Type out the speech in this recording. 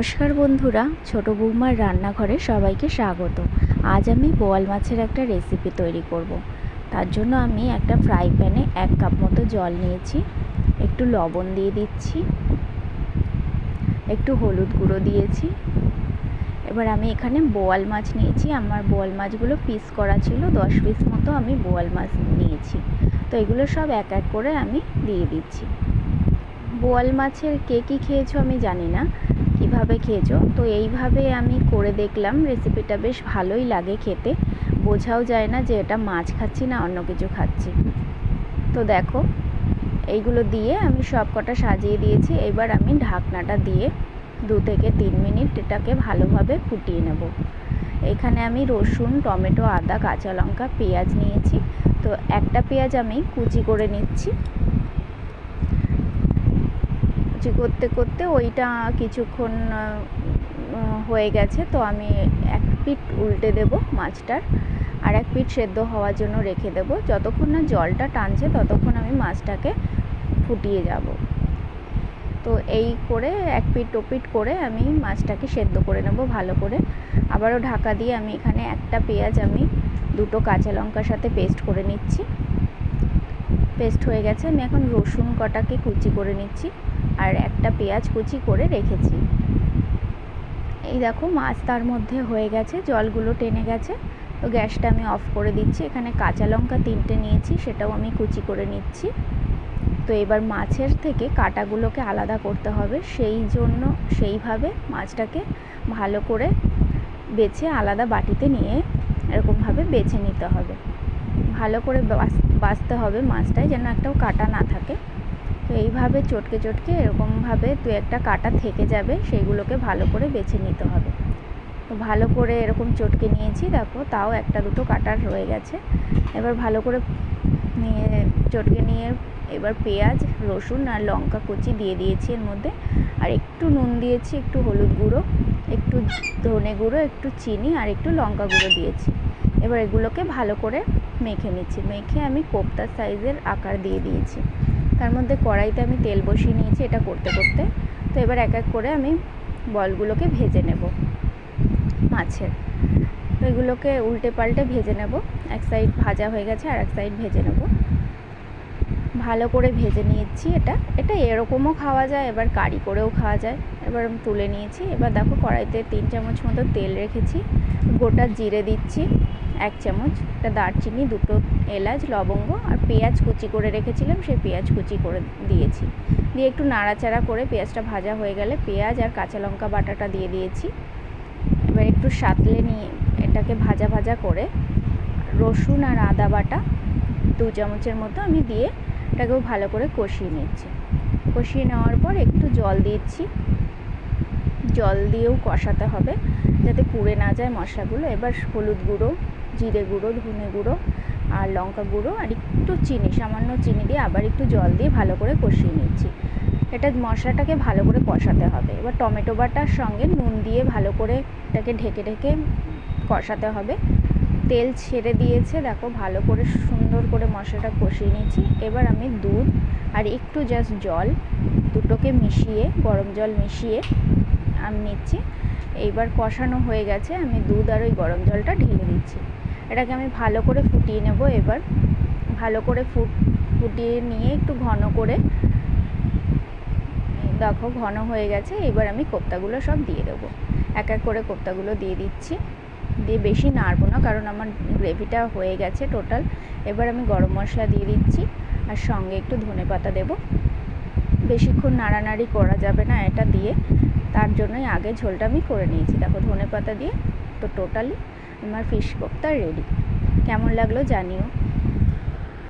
নমস্কার বন্ধুরা, ছোট বৌমার রান্নাঘরে সবাইকে স্বাগত। আজ আমি বোয়াল মাছের একটা রেসিপি তৈরি করব। তার জন্য আমি একটা ফ্রাই প্যানে এক কাপ মতো জল নিয়েছি, একটু লবণ দিয়ে দিচ্ছি, একটু হলুদ গুঁড়ো দিয়েছি। এবার আমি এখানে বোয়াল মাছ নিয়েছি, আমার বোয়াল মাছগুলো পিস করা ছিল, দশ পিস মতো আমি বোয়াল মাছ নিয়েছি। তো এগুলো সব এক এক করে আমি দিয়ে দিচ্ছি। বোয়াল মাছের কে কী খেয়েছো আমি জানি না কীভাবে খেয়েছো? তো এইভাবে আমি করে দেখলাম রেসিপিটা বেশ ভালোই লাগে খেতে। বোঝাও যায় না যে এটা মাছ খাচ্ছি না অন্য কিছু খাচ্ছি। তো দেখো, এইগুলো দিয়ে আমি সব কটা সাজিয়ে দিয়েছি। এবার আমি ঢাকনাটা দিয়ে দু থেকে তিন মিনিট এটাকে ভালোভাবে ফুটিয়ে নেব। এখানে আমি রসুন, টমেটো, আদা, কাঁচা লঙ্কা, পেঁয়াজ নিয়েছি। তো একটা পেঁয়াজ আমি কুচি করে নিচ্ছি। কুচি করতে করতে ওইটা কিছুক্ষণ হয়ে গেছে। তো আমি এক পিঠ উল্টে দেব মাছটার আর এক পিঠ সেদ্ধ হওয়ার জন্য রেখে দেব। যতক্ষণ না জলটা টানছে ততক্ষণ আমি মাছটাকে ফুটিয়ে যাব। তো এই করে এক পিঠ ওপিট করে আমি মাছটাকে সেদ্ধ করে নেব ভালো করে। আবারও ঢাকা দিয়ে আমি এখানে একটা পেঁয়াজ আমি দুটো কাঁচা লঙ্কার সাথে পেস্ট করে নিচ্ছি। পেস্ট হয়ে গেছে। আমি এখন রসুন কটাকে কুচি করে নিচ্ছি। আর একটা পেঁয়াজ কুচি করে রেখেছি। এই দেখো মাছ তার মধ্যে হয়ে গেছে, জলগুলো টেনে গেছে। তো গ্যাসটা আমি অফ করে দিচ্ছি। এখানে কাঁচা লঙ্কা তিনটে নিয়েছি, সেটাও আমি কুচি করে নিচ্ছি। তো এবার মাছের থেকে কাটাগুলোকে আলাদা করতে হবে। সেই জন্য সেইভাবে মাছটাকে ভালো করে বেছে আলাদা বাটিতে নিয়ে এরকমভাবে বেছে নিতে হবে। ভালো করে বাছতে হবে মাছটায়, যেন একটাও কাটা না থাকে। তো এইভাবে চটকে চটকে এরকমভাবে দু একটা কাটা থেকে যাবে, সেইগুলোকে ভালো করে বেছে নিতে হবে। তো ভালো করে এরকম চটকে নিয়েছি, দেখো তাও একটা দুটো কাটার রয়ে গেছে। এবার ভালো করে নিয়ে, চটকে নিয়ে এবার পেঁয়াজ, রসুন আর লঙ্কা কুচি দিয়ে দিয়েছি এর মধ্যে। আর একটু নুন দিয়েছি, একটু হলুদ গুঁড়ো, একটু ধনে গুঁড়ো, একটু চিনি আর একটু লঙ্কা গুঁড়ো দিয়েছি। এবার এগুলোকে ভালো করে মেখে নিচ্ছি। মেখে আমি কোপ্তার সাইজের আকার দিয়ে দিয়েছি। তার মধ্যে কড়াইতে আমি তেল বসিয়ে নিয়েছি এটা করতে করতে। তো এবার এক এক করে আমি বলগুলোকে ভেজে নেব, মাছের। তো এগুলোকে উল্টে পাল্টে ভেজে নেব, এক সাইড ভাজা হয়ে গেছে আর এক সাইড ভেজে নেব। ভালো করে ভেজে নিয়েছি এটা। এটা এরকমও খাওয়া যায়, এবার কারি করেও খাওয়া যায়। এবার আমি তুলে নিয়েছি। এবার দেখো কড়াইতে তিন চামচ মতো তেল রেখেছি, গোটা জিরে দিচ্ছি। এক চামচ, একটা দারচিনি, দুটো এলাচ, লবঙ্গ আর পেঁয়াজ কুচি করে রেখেছিলাম, সেই পেঁয়াজ কুচি করে দিয়েছি। দিয়ে একটু নাড়াচাড়া করে পেঁয়াজটা ভাজা হয়ে গেলে পেঁয়াজ আর কাঁচা লঙ্কা বাটাটা দিয়ে দিয়েছি। এবার একটু সাতলে নিয়ে এটাকে ভাজা ভাজা করে রসুন আর আদা বাটা দু চামচের মতো আমি দিয়ে এটাকেও ভালো করে কষিয়ে নিচ্ছি। কষিয়ে নেওয়ার পর একটু জল দিচ্ছি। জল দিয়েও কষাতে হবে যাতে পুড়ে না যায় মশলাগুলো। এবার হলুদ গুঁড়ো জিরে গুঁড়ো, ধনে গুঁড়ো আর লঙ্কা গুঁড়ো আর একটু চিনি, সামান্য চিনি দিয়ে আবার একটু জল দিয়ে ভালো করে কষিয়ে নিচ্ছি। এটা মশলাটাকে ভালো করে কষাতে হবে। এবার টমেটো বাটার সঙ্গে নুন দিয়ে ভালো করে এটাকে ঢেকে ঢেকে কষাতে হবে। তেল ছেড়ে দিয়েছে, দেখো ভালো করে সুন্দর করে মশলাটা কষিয়ে নিয়েছি এবার আমি দুধ আর একটু জাস্ট জল দুটোকে মিশিয়ে, গরম জল মিশিয়ে আমি নিচ্ছি। এইবার কষানো হয়ে গেছে, আমি দুধ আর ওই গরম জলটা ঢেলে দিচ্ছি। এটাকে আমি ভালো করে ফুটিয়ে নেব এবার। ভালো করে ফুট, ফুটিয়ে নিয়ে একটু ঘন করে। দেখো ঘন হয়ে গেছে, এবার আমি কোপ্তাগুলো সব দিয়ে দেবো। এক এক করে কোপ্তাগুলো দিয়ে দিচ্ছি। দিয়ে বেশি নাড়বো না, কারণ আমার গ্রেভিটা হয়ে গেছে টোটাল। এবার আমি গরম মশলা দিয়ে দিচ্ছি, আর সঙ্গে একটু ধনে পাতা দেবো। বেশিক্ষণ নাড়ানাড়ি করা যাবে না এটা দিয়ে। তার জন্যই আগে ঝোলটা আমি করে নিয়েছি। দেখো ধনে পাতা দিয়ে তো টোটালি আমার ফিশ কোপ্তা রেডি কেমন লাগল জানিও।